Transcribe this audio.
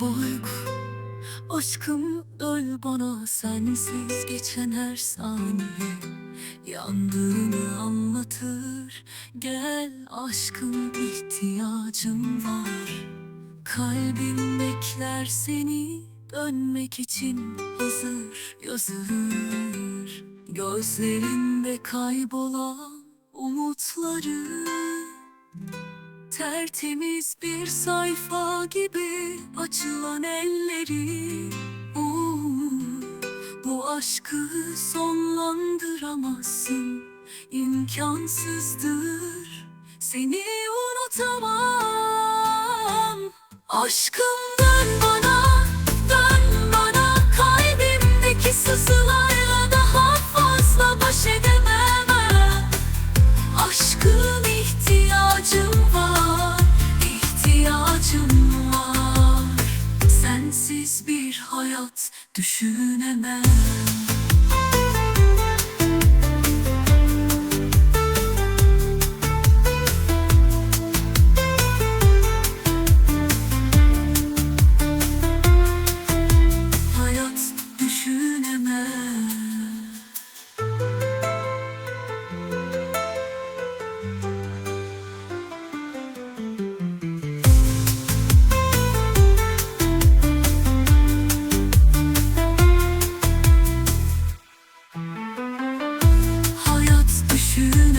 Boygu Aşkım öl bana sensiz geçen her saniye. Yandığını anlatır Gel aşkım ihtiyacım var. Kalbim bekler seni Dönmek için hazır yazır Gözlerinde kaybolan umutları Tertemiz bir sayfa gibi açılan elleri. Uuu, Bu aşkı sonlandıramazsın. İmkansızdır. Seni unutamam. Aşkım düşünemem to